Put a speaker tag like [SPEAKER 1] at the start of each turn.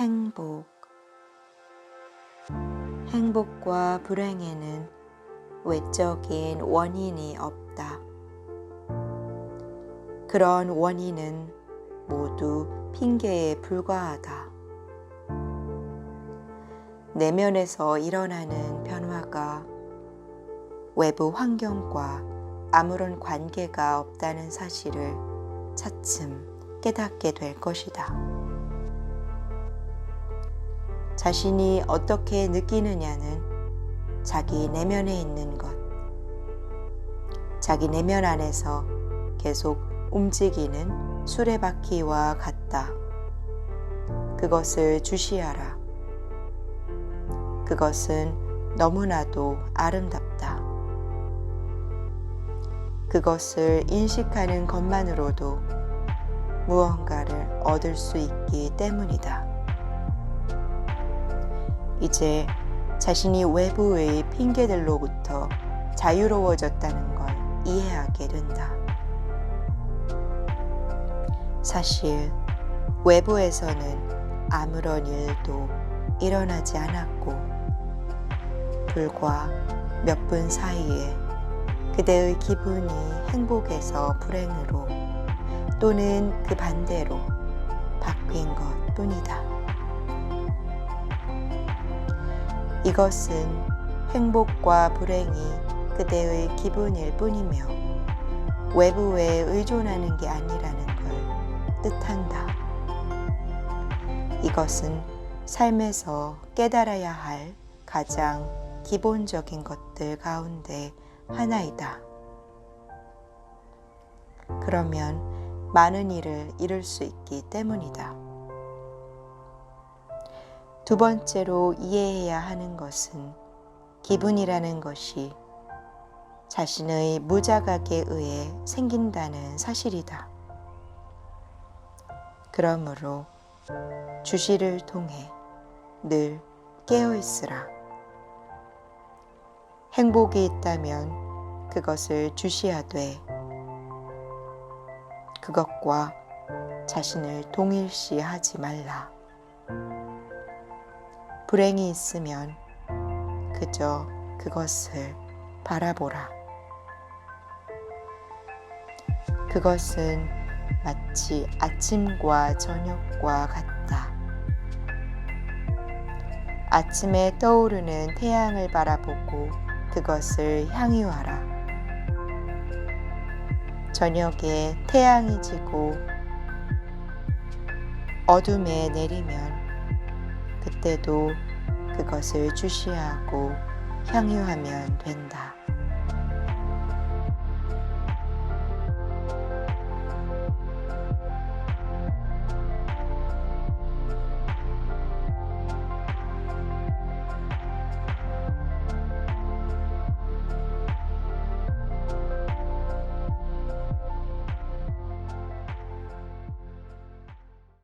[SPEAKER 1] 행복. 행복과 불행에는 외적인 원인이 없다. 그런 원인은 모두 핑계에 불과하다. 내면에서 일어나는 변화가 외부 환경과 아무런 관계가 없다는 사실을 차츰 깨닫게 될 것이다. 자신이 어떻게 느끼느냐는 자기 내면에 있는 것, 자기 내면 안에서 계속 움직이는 수레바퀴와 같다. 그것을 주시하라. 그것은 너무나도 아름답다. 그것을 인식하는 것만으로도 무언가를 얻을 수 있기 때문이다. 이제 자신이 외부의 핑계들로부터 자유로워졌다는 걸 이해하게 된다. 사실 외부에서는 아무런 일도 일어나지 않았고 불과 몇 분 사이에 그대의 기분이 행복에서 불행으로 또는 그 반대로 바뀐 것 뿐이다. 이것은 행복과 불행이 그대의 기분일 뿐이며 외부에 의존하는 게 아니라는 걸 뜻한다. 이것은 삶에서 깨달아야 할 가장 기본적인 것들 가운데 하나이다. 그러면 많은 일을 이룰 수 있기 때문이다. 두 번째로 이해해야 하는 것은 기분이라는 것이 자신의 무자각에 의해 생긴다는 사실이다. 그러므로 주시를 통해 늘 깨어 있으라. 행복이 있다면 그것을 주시하되 그것과 자신을 동일시하지 말라. 불행이 있으면 그저 그것을 바라보라. 그것은 마치 아침과 저녁과 같다. 아침에 떠오르는 태양을 바라보고 그것을 향유하라. 저녁에 태양이 지고 어둠에 내리면 그 때도 그것을 주시하고 향유하면 된다.